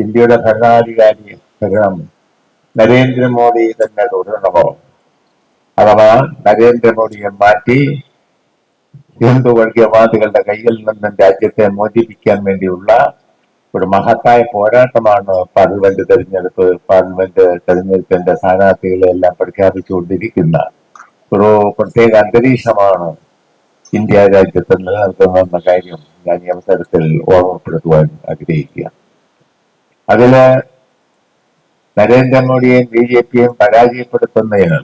ഇന്ത്യയുടെ ഭരണാധികാരി ഭരണം നരേന്ദ്രമോദി തന്നെ തുടരണമോ? അഥവാ നരേന്ദ്രമോദിയെ മാറ്റി ഹിന്ദു വർഗീയവാദികളുടെ കയ്യിൽ നിന്നും രാജ്യത്തെ മോചിപ്പിക്കാൻ വേണ്ടിയുള്ള ഒരു മഹത്തായ പോരാട്ടമാണ് പാർലമെന്റ് തെരഞ്ഞെടുപ്പ്. പാർലമെന്റ് തെരഞ്ഞെടുപ്പിന്റെ സ്ഥാനാർത്ഥികളെ എല്ലാം പ്രഖ്യാപിച്ചുകൊണ്ടിരിക്കുന്ന ഒരു പ്രത്യേക അന്തരീക്ഷമാണ് ഇന്ത്യ രാജ്യത്ത് നിലനിൽക്കുന്നതെന്ന കാര്യം ഞാൻ ഈ അവസരത്തിൽ ഓർമ്മപ്പെടുത്തുവാൻ ആഗ്രഹിക്കുക അതിൽ നരേന്ദ്രമോദിയെയും ബി ജെ പിയും പരാജയപ്പെടുത്തുന്നതിന്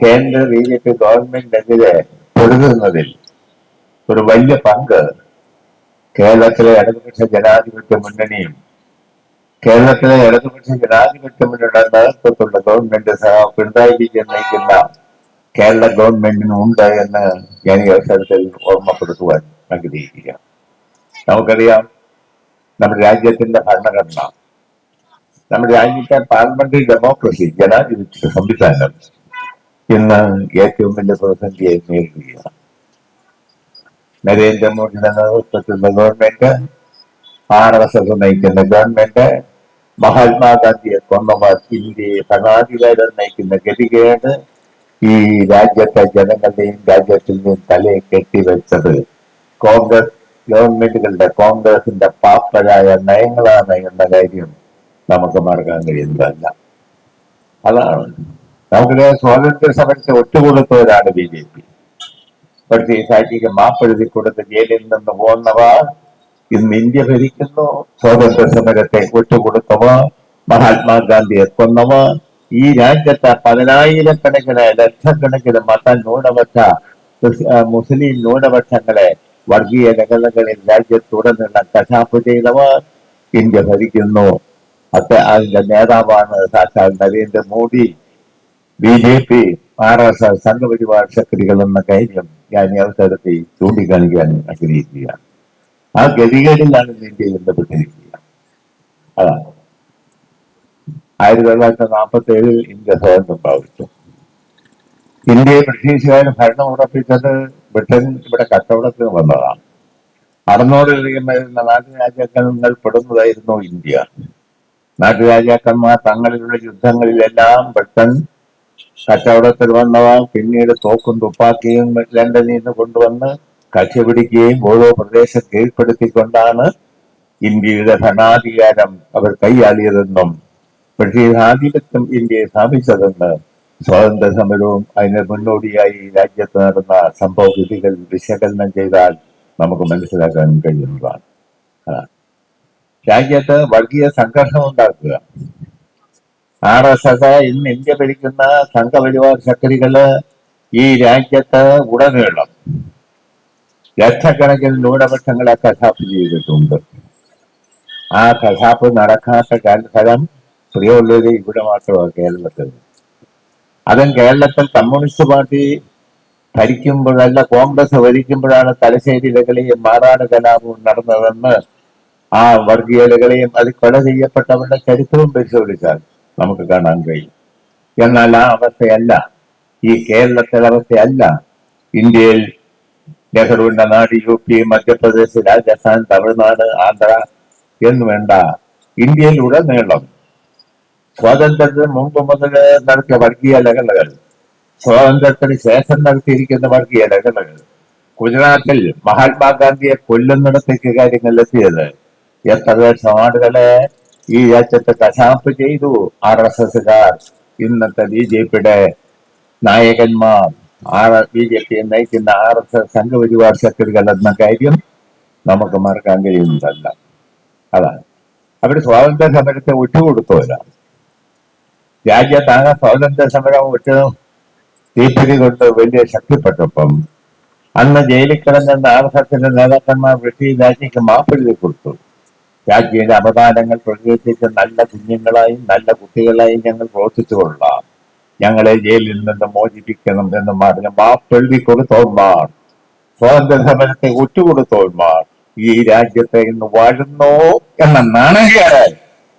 കേന്ദ്ര ബി ജെ പി ഗവൺമെന്റിനെതിരെ പൊരുതുന്നതിൽ ഒരു വലിയ പങ്ക് കേരളത്തിലെ ഇടതുപക്ഷ ജനാധിപത്യ മുന്നണിയും കേരളത്തിലെ ഇടതുപക്ഷ ജനാധിപത്യ മുന്നണിയുടെ നേതൃത്വത്തിലുള്ള ഗവൺമെന്റ് പിണറായി വിജയൻ നയിക്കുന്ന കേരള ഗവൺമെന്റിനും ഉണ്ട് എന്ന് ഞാൻ ഈ അവസരത്തിൽ ഓർമ്മപ്പെടുത്തുവാൻ ആഗ്രഹിക്കുക നമുക്കറിയാം നമ്മുടെ രാജ്യത്തിന്റെ ഭരണഘടന. നമ്മുടെ രാജ്യത്തെ പാർലമെന്ററി ഡെമോക്രസി ജനാധിപത്യ സംവിധാനം ഇന്ന് ഏറ്റവും വലിയ പ്രതിസന്ധിയെ നേരിടുകയാണ്. നരേന്ദ്രമോദിയുടെ നേതൃത്വത്തിലുള്ള ഗവൺമെന്റ് ആർ എസ് എസ് നയിക്കുന്ന ഗവൺമെന്റ് മഹാത്മാഗാന്ധിയെ കൊന്നവർ ഇന്ത്യയെ ഭരണാധികാരം നയിക്കുന്ന ഗതികേട് ഈ രാജ്യത്തെ ജനങ്ങളുടെയും രാജ്യത്തിന്റെയും തലയെ കെട്ടിവെച്ചത് കോൺഗ്രസ് ഗവൺമെന്റുകളുടെ കോൺഗ്രസിന്റെ പാപ്പരായ നയങ്ങളാണ് എന്ന കാര്യം നമുക്ക് മറക്കാൻ കഴിയുന്നതല്ല. അതാണ്. നമുക്കറിയാം സ്വാതന്ത്ര്യ സമരത്തെ ഒറ്റുകൊടുത്തവരാണ് ബി ജെ പി. പക്ഷേ ഈ സാക്ഷിക്ക് മാപ്പെഴുതി കൊടുത്ത് ജയിലിൽ നിന്ന് പോന്നവർ ഇന്ന് ഇന്ത്യ ഭരിക്കുന്നു. സ്വാതന്ത്ര്യ സമരത്തെ ഒറ്റുകൊടുത്തവർ മഹാത്മാഗാന്ധിയെ കൊന്നവർ ഈ രാജ്യത്തെ പതിനായിരക്കണക്കിന് ലക്ഷക്കണക്കിന് മത ന്യൂനപക്ഷ മുസ്ലിം ന്യൂനപക്ഷങ്ങളെ വർഗീയ ലഹളകളിൽ രാജ്യത്തുടനീളം കശാപ്പ് ചെയ്തവർ ഇന്ത്യ ഭരിക്കുന്നു. അത് അതിന്റെ നേതാവാണ് സാക്ഷാൽ Narendra Modi B J P R S S Sangh Parivar ശക്തികൾ എന്ന കാര്യം ഞാൻ ഈ അവസരത്തിൽ ചൂണ്ടിക്കാണിക്കാൻ ആഗ്രഹിക്കുകയാണ്. ആ ഗതികേടിലാണ് ഇന്ന് ഇന്ത്യ ബന്ധപ്പെട്ടിരിക്കുക. അതാണ്. ആയിരത്തി തൊള്ളായിരത്തി നാൽപ്പത്തി ഏഴിൽ ഇന്ത്യ സ്വാതന്ത്ര്യം പ്രാപിച്ചു. ഇന്ത്യയെ ബ്രിട്ടീഷുകാർ ഭരണം ഉറപ്പിച്ചത് ബ്രിട്ടൻ ഇവിടെ കച്ചവടത്തിന് വന്നതാണ്. അറുന്നൂറിലധികം വരുന്ന നാട്ടുരാജാക്കന്മാർ പെടുന്നതായിരുന്നു ഇന്ത്യ. നാട്ടുരാജാക്കന്മാർ തങ്ങളിലുള്ള യുദ്ധങ്ങളിലെല്ലാം ബ്രിട്ടൻ കച്ചവടത്തിൽ വന്നവ പിന്നീട് തോക്കും തുപ്പാക്കിയും ലണ്ടനിൽ നിന്ന് കൊണ്ടുവന്ന് കക്ഷി പിടിക്കുകയും ഓരോ പ്രദേശം കീഴ്പ്പെടുത്തിക്കൊണ്ടാണ് ഇന്ത്യയുടെ ഭരണാധികാരം അവർ കൈയാളിയതെന്നും ബ്രിട്ടീഷ് ആധിപത്യം ഇന്ത്യയെ സ്ഥാപിച്ചതെന്ന് സ്വാതന്ത്ര്യ സമരവും അതിന് മുന്നോടിയായി രാജ്യത്ത് നടന്ന സംഭവ വിധികൾ വിശകലനം ചെയ്താൽ നമുക്ക് മനസ്സിലാക്കാൻ കഴിയുന്നതാണ്. രാജ്യത്ത് വർഗീയ സംഘർഷം ഉണ്ടാക്കുക. ആർ എസ് എസ് ഇന്ന് ഇന്ത്യ ഭരിക്കുന്ന സംഘപരിവാർ ശക്തികൾ ഈ രാജ്യത്ത് ഉടനീളം ലക്ഷക്കണക്കിന് ന്യൂനപക്ഷങ്ങളെ കശാപ്പ് ചെയ്തിട്ടുണ്ട്. ആ കശാപ്പ് നടക്കാത്ത കാല- സ്ഥലം പ്രിയമുള്ളത് ഇവിടെ മാത്രമാണ് കേരളത്തിൽ. അതും കേരളത്തിൽ കമ്മ്യൂണിസ്റ്റ് പാർട്ടി ഭരിക്കുമ്പോഴല്ല കോൺഗ്രസ് ഭരിക്കുമ്പോഴാണ് തലശ്ശേരി ലഹളിയും മാറാട് കലാപവും നടന്നതെന്ന് ആ വർഗീയ ലഹളിയും അത് കൊല ചെയ്യപ്പെട്ടവരുടെ ചരിത്രവും പരിശോധിച്ചാൽ നമുക്ക് കാണാൻ കഴിയും. എന്നാൽ ആ അവസ്ഥയല്ല. ഈ കേരളത്തിലെ അവസ്ഥയല്ല. ഇന്ത്യയിൽ നെഹ്റുവിന്റെ നാട് യു പി മധ്യപ്രദേശ് രാജസ്ഥാൻ തമിഴ്നാട് ആന്ധ്ര എന്ന് വേണ്ട ഇന്ത്യയിൽ ഉടനീളം സ്വാതന്ത്ര്യത്തിന് മുമ്പ് മുതൽ നടത്തിയ വർഗീയ ലഹളകൾ സ്വാതന്ത്ര്യത്തിന് ശേഷം നടത്തിയിരിക്കുന്ന വർഗീയ ലഹളകൾ ഗുജറാത്തിൽ മഹാത്മാഗാന്ധിയെ കൊല്ലുന്നിടത്തേക്ക് കാര്യങ്ങൾ എത്തിയത് എത്ര ആളുകളെ ഈ രാജ്യത്ത് കശാപ്പ് ചെയ്തു. ആർ എസ് എസുകാർ ഇന്നത്തെ ബി ജെ പിയുടെ നായകന്മാർ ആർ ബി ജെ പിയെ നയിക്കുന്ന ആർ എസ് എസ് സംഘപരിവാർ ശക്തികൾ എന്ന കാര്യം നമുക്ക് മറക്കാൻ കഴിയുന്നതല്ല. അതാണ്. അവർ സ്വാതന്ത്ര്യ സമരത്തെ വിട്ടുകൊടുത്തവരാണ് രാജ്യത്താകെ സ്വാതന്ത്ര്യ സമരം വിട്ടതും തീപ്പിടി കൊണ്ട് വലിയ ശക്തിപ്പെട്ടപ്പം അന്ന് ജയിലിൽ കിടന്ന ആർ എസ് എസിന്റെ നേതാക്കന്മാർ ബ്രിട്ടീഷ് രാജ്യക്ക് മാപ്പെഴുതി കൊടുത്തു. രാജ്യയുടെ അവതാരങ്ങൾ പ്രകീർത്തിച്ച് നല്ല കുഞ്ഞുങ്ങളായും നല്ല കുട്ടികളായും ഞങ്ങൾ പ്രവർത്തിച്ചു കൊള്ളാം ഞങ്ങളെ ജയിലിൽ നിന്ന് മോചിപ്പിക്കണം എന്ന് പറഞ്ഞ് മാപ്പെഴുതി കൊടുത്തോന്മാർ സ്വാതന്ത്ര്യ സമരത്തെ ഒറ്റുകൊടുത്തോന്മാർ ഈ രാജ്യത്തെ ഇന്ന് വാഴുന്നു എന്ന നാണകേട്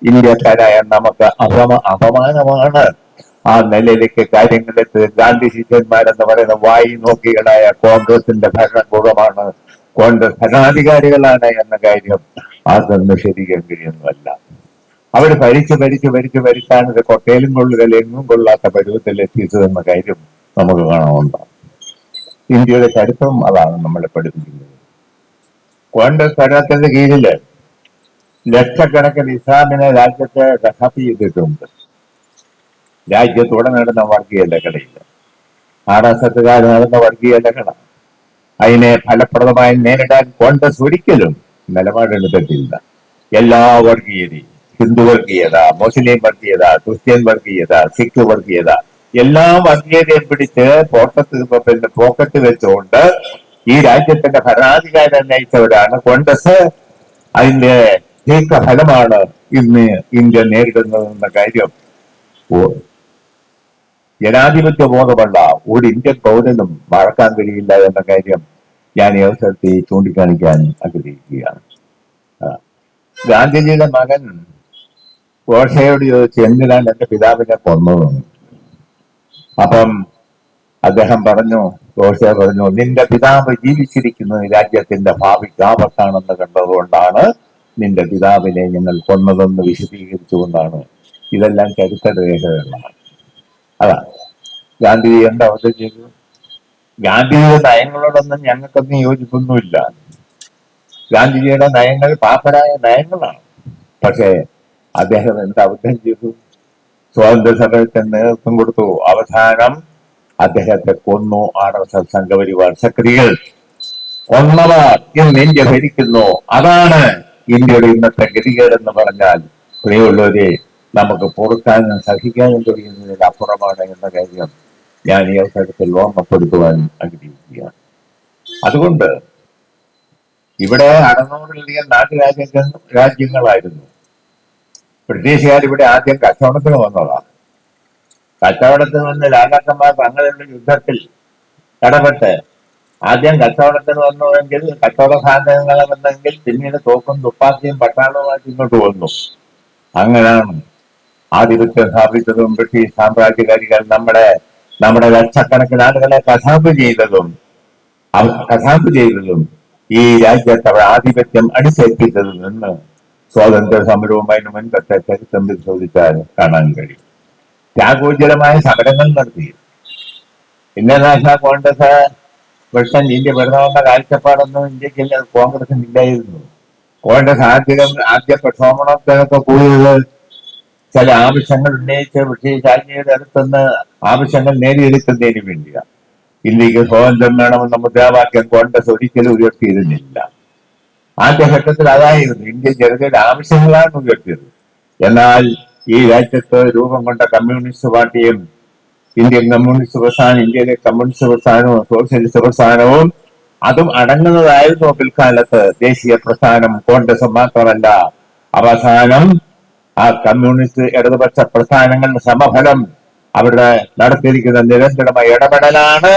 ഇന്ത്യക്കാരായ നമുക്ക് അപമ അപമാനമാണ്. ആ നിലയിലേക്ക് കാര്യങ്ങളെത്തി ഗാന്ധി ശിഷ്യന്മാരെന്ന് പറയുന്ന വായി നോക്കികളായ കോൺഗ്രസിന്റെ ഭരണകൂടമാണ് കോൺഗ്രസ് ഭരണാധികാരികളാണ് എന്ന കാര്യം അതൊന്നും ശരിയെങ്കിലൊന്നുമല്ല അവർ ഭരിച്ച് ഭരിച്ച് ഭരിച്ച് ഭരിച്ചാണ് ഇത് കൊട്ടയിലും കൊള്ളുകയിൽ എങ്ങും കൊള്ളാത്ത പരുവത്തിൽ എത്തിച്ചതെന്ന കാര്യം നമുക്ക് കാണാവുന്ന ഇന്ത്യയുടെ ചരിത്രം അതാണ് നമ്മളെ പഠിപ്പിക്കുന്നത് കോൺഗ്രസ് ഭരണത്തിന്റെ കീഴിൽ ലക്ഷക്കണക്കിന് ഇസ്ലാമിനെ രാജ്യത്തെ ഡഹാപ്പി ചെയ്തിട്ടുണ്ട്. രാജ്യത്തോടെ നടന്ന വർഗീയ ലഹളയില്ല ആർ നടന്ന വർഗീയ ലഹള അതിനെ ഫലപ്രദമായി നേരിടാൻ കോൺഗ്രസ് ഒരിക്കലും നിലപാടെടുത്തിട്ടില്ല. എല്ലാ വർഗീയതയും ഹിന്ദു വർഗീയത മുസ്ലിം വർഗീയത ക്രിസ്ത്യൻ വർഗീയത സിഖ് വർഗീയത എല്ലാ വർഗീയതയും പിടിച്ച് പോക്കത്ത് പിന്നെ പോക്കറ്റ് വെച്ചുകൊണ്ട് ഈ രാജ്യത്തിന്റെ ഭരണാധികാരം നയിച്ചവരാണ് കോൺഗ്രസ്. അതിന്റെ നീക്ക ഫലമാണ് ഇന്ന് ഇന്ത്യ നേരിടുന്നതെന്ന കാര്യം. ജനാധിപത്യ ബോധമുള്ള ഒരു ഇന്ത്യൻ പൗരനും മറക്കാൻ കഴിയില്ല എന്ന കാര്യം ഞാൻ ഈ അവസരത്തിൽ ചൂണ്ടിക്കാണിക്കാൻ ആഗ്രഹിക്കുകയാണ്. ഗാന്ധിജിയുടെ മകൻ ഗോഷയോട് ചോദിച്ചു എന്തിനാണ് എന്റെ പിതാവിനെ കൊന്നത് അപ്പം അദ്ദേഹം പറഞ്ഞു ഗോഷ പറഞ്ഞു നിന്റെ പിതാവ് ജീവിച്ചിരിക്കുന്നത് രാജ്യത്തിന്റെ ഭാവി ആപത്താണെന്ന് കണ്ടതുകൊണ്ടാണ് നിന്റെ പിതാവിനെ ഞങ്ങൾ കൊന്നതെന്ന് വിശദീകരിച്ചുകൊണ്ടാണ് ഇതെല്ലാം ചരിത്ര രേഖകളാണ് അതാ ഗാന്ധിജി എന്താ അവസ്ഥ ചെയ്തു ഗാന്ധിജിയുടെ നയങ്ങളോടൊന്നും ഞങ്ങൾക്കൊന്നും യോജിപ്പൊന്നുമില്ല. ഗാന്ധിജിയുടെ നയങ്ങൾ പാപ്പരായ നയങ്ങളാണ്. പക്ഷേ അദ്ദേഹം എന്ത് അബദ്ധം ചെയ്തു? സ്വാതന്ത്ര്യ സമരത്തിന് നേതൃത്വം കൊടുത്തു. അവസാനം അദ്ദേഹത്തെ കൊന്നു. ആർ എസ് എസ് സംഘപരിവാർ ശക്തികൾ കൊന്നവർ ഇന്ന് ഇന്ത്യ ഭരിക്കുന്നു. അതാണ് ഇന്ത്യയുടെ ഇന്നത്തെ ഗതികേടെന്ന് പറഞ്ഞാൽ പ്രിയമുള്ളവരെ നമുക്ക് പൊറുക്കാനും സഹിക്കാനും കഴിയുന്നതിന് അപ്പുറമാണ് എന്ന കാര്യം ഞാൻ ഈ അവസരത്തിൽ ഓർമ്മപ്പെടുത്തുവാൻ ആഗ്രഹിക്കുകയാണ്. അതുകൊണ്ട് ഇവിടെ അറുന്നൂറിലധികം നാട്ടുരാജ്യങ്ങൾ രാജ്യങ്ങളായിരുന്നു. ബ്രിട്ടീഷുകാർ ഇവിടെ ആദ്യം കച്ചവടത്തിന് വന്നതാണ്. കച്ചവടത്തിൽ വന്ന് രാജാക്കന്മാർ തങ്ങളുടെ യുദ്ധത്തിൽ ഇടപെട്ട് ആദ്യം കച്ചവടത്തിന് വന്നുവെങ്കിൽ കച്ചവട സാധനങ്ങൾ വന്നെങ്കിൽ പിന്നീട് തോക്കും തുപ്പാക്കിയും പട്ടാളവുമായിട്ട് ഇങ്ങോട്ട് വന്നു. അങ്ങനെയാണ് ആധിപത്യം സ്ഥാപിച്ചതും ബ്രിട്ടീഷ് സാമ്രാജ്യകാരികൾ നമ്മുടെ നമ്മുടെ ലക്ഷക്കണക്കിന് ആളുകളെ കശാപ്പ് ചെയ്തതും അവ- ചെയ്തതും ഈ രാജ്യത്ത് ആധിപത്യം അടിച്ചേൽപ്പിച്ചതിൽ നിന്ന് സ്വാതന്ത്ര്യ സമരവുമായി മുൻപത്തെ ചരിത്രം പരിശോധിച്ചാൽ കാണാൻ കഴിയും. ത്യാഗോജ്വലമായ സമരങ്ങൾ നടത്തി. Indian National Congress Britain India വിടണമെന്ന കാഴ്ചപ്പാടൊന്നും ഇന്ത്യയ്ക്ക് ഇല്ല കോൺഗ്രസിന് ഇല്ലായിരുന്നു. കോൺഗ്രസ് ആദ്യം ആദ്യ പ്രക്ഷോഭണത്തിനൊക്കെ കൂടിയത് ചില ആവശ്യങ്ങൾ ഉന്നയിച്ച് ബ്രിട്ടീഷ് രാജ്ഞിയുടെ അടുത്തുനിന്ന് ആവശ്യങ്ങൾ നേടിയെടുക്കുന്നതിന് വേണ്ടിയാണ് ഇന്ത്യയ്ക്ക് സ്വാതന്ത്ര്യം വേണമെന്ന മുദ്രാവാക്യം കോൺഗ്രസ് ഒരിക്കലും ഉയർത്തിയിരുന്നില്ല. ആദ്യഘട്ടത്തിൽ അതായിരുന്നു. ഇന്ത്യൻ ജനതയുടെ ആവശ്യങ്ങളാണ് ഉയർത്തിയത്. എന്നാൽ ഈ രാജ്യത്ത് രൂപം കൊണ്ട കമ്മ്യൂണിസ്റ്റ് പാർട്ടിയും ഇന്ത്യൻ കമ്മ്യൂണിസ്റ്റ് പ്രസ്ഥാനം ഇന്ത്യയിലെ കമ്മ്യൂണിസ്റ്റ് പ്രസ്ഥാനവും സോഷ്യലിസ്റ്റ് പ്രസ്ഥാനവും അതും അടങ്ങുന്നതായിരുന്നു പിൽക്കാലത്ത് ദേശീയ പ്രസ്ഥാനം കോൺഗ്രസ് മാത്രമല്ല. അവസാനം ആ കമ്മ്യൂണിസ്റ്റ് ഇടതുപക്ഷ പ്രസ്ഥാനങ്ങളുടെ സമഫലം അവരുടെ നടത്തിയിരിക്കുന്ന നിരന്തരമായ ഇടപെടലാണ്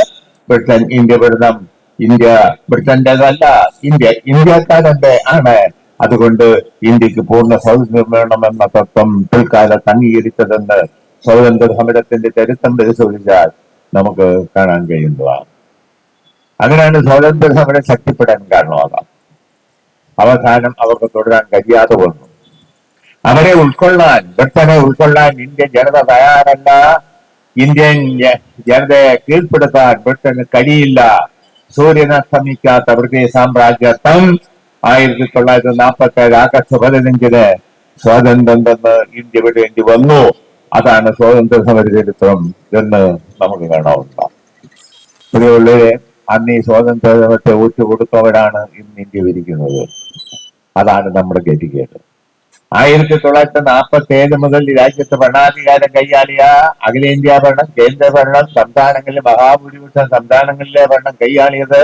ബ്രിട്ടൻ ഇന്ത്യ വിരുദ്ധം ഇന്ത്യ ബ്രിട്ടന്റേതല്ല ഇന്ത്യ ഇന്ത്യക്കാരന്റെ ആണ്. അതുകൊണ്ട് ഇന്ത്യയ്ക്ക് പൂർണ സ്വാതന്ത്ര്യം വേണമെന്ന തത്വം പിൽക്കാലത്ത് അംഗീകരിച്ചതെന്ന് സ്വാതന്ത്ര്യ സമരത്തിന്റെ ചരിത്രം പരിശോധിച്ചാൽ നമുക്ക് കാണാൻ കഴിയുന്നതാണ്. അങ്ങനെയാണ് സ്വാതന്ത്ര്യ സമരം ശക്തിപ്പെടാൻ കാരണമാകാം. അവസാനം അവർക്ക് തുടരാൻ കഴിയാതെ വന്നു. അവരെ ഉൾക്കൊള്ളാൻ ബ്രിട്ടനെ ഉൾക്കൊള്ളാൻ ഇന്ത്യൻ ജനത തയ്യാറല്ല. ഇന്ത്യൻ ജനതയെ കീഴ്പ്പെടുത്താൻ ബ്രിട്ടന് കഴിയില്ല. സൂര്യനെ ശ്രമിക്കാത്ത ബ്രിട്ടീഷ് സാമ്രാജ്യത്വം ആയിരത്തി തൊള്ളായിരത്തി നാൽപ്പത്തി ഏഴ് ആഗസ്റ്റ് പതിനഞ്ചിന് സ്വാതന്ത്ര്യം തന്ന് ഇന്ത്യ വിടേണ്ടി വന്നു. അതാണ് സ്വാതന്ത്ര്യ സമര ചരിത്രം എന്ന് നമുക്ക് കാണാവുന്നതാണ്. അന്ന് ഈ സ്വാതന്ത്ര്യത്തെ ഊറ്റു കൊടുത്തവരാണ് ഇന്ന് ഇന്ത്യ വിരിക്കുന്നത് അതാണ് നമ്മുടെ ഗതികേട്. ആയിരത്തി തൊള്ളായിരത്തി നാൽപ്പത്തി ഏഴ് മുതൽ ഈ രാജ്യത്ത് ഭരണാധികാരം കൈയാളിയ അഖിലേന്ത്യാ ഭരണം കേന്ദ്ര ഭരണം സംസ്ഥാനങ്ങളിലെ മഹാഭൂരിപക്ഷം സംസ്ഥാനങ്ങളിലെ ഭരണം കൈയാളിയത്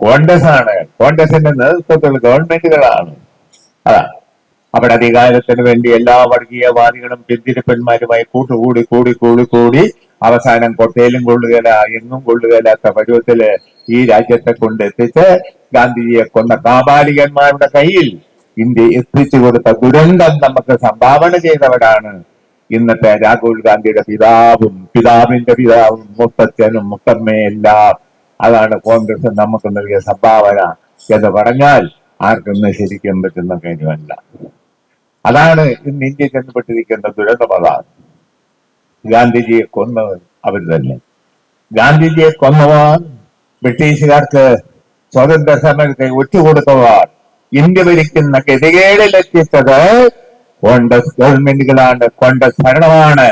കോൺഗ്രസ് ആണ് കോൺഗ്രസിന്റെ നേതൃത്വത്തിൽ ഗവൺമെന്റുകളാണ്. അതാ അവിടെ അധികാരത്തിന് വേണ്ടി എല്ലാ വർഗീയവാദികളും പിന്തിരിപ്പന്മാരുമായി കൂട്ടുകൂടി കൂടി കൂടി കൂടി അവസാനം കൊട്ടയിലും കൊള്ളുകയില്ല എങ്ങും കൊള്ളുകയില്ലാത്ത പരുവത്തിൽ ഈ രാജ്യത്തെ കൊണ്ടെത്തിച്ച് ഗാന്ധിജിയെ കൊന്ന കാബാലികന്മാരുടെ കയ്യിൽ ഇന്ത്യ എത്തിച്ചു കൊടുത്ത ദുരന്തം നമുക്ക് സംഭാവന ചെയ്തവരാണ് ഇന്നത്തെ രാഹുൽ ഗാന്ധിയുടെ പിതാവും പിതാവിന്റെ പിതാവും മുത്തച്ഛനും മുത്തമ്മയും എല്ലാം. അതാണ് കോൺഗ്രസ് നമുക്ക് നൽകിയ സംഭാവന എന്ന് പറഞ്ഞാൽ ആർക്കും ശരിക്കും പറ്റുന്ന കാര്യമല്ല. അതാണ് ഇന്ന് ഇന്ത്യ ചെന്നപ്പെട്ടിരിക്കുന്ന ദുരന്തം അതാണ് ഗാന്ധിജിയെ കൊന്നവർ അവർ തന്നെ. ഗാന്ധിജിയെ കൊന്നവർ ബ്രിട്ടീഷുകാർക്ക് സ്വതന്ത്ര സമരത്തെ ഒറ്റുകൊടുത്തവർ ഇന്ത്യ ഭരിക്കുന്ന ഗതികേടിലെത്തിച്ചത് കോൺഗ്രസ് ഗവൺമെന്റുകളാണ്. കോൺഗ്രസ് ഭരണമാണ്.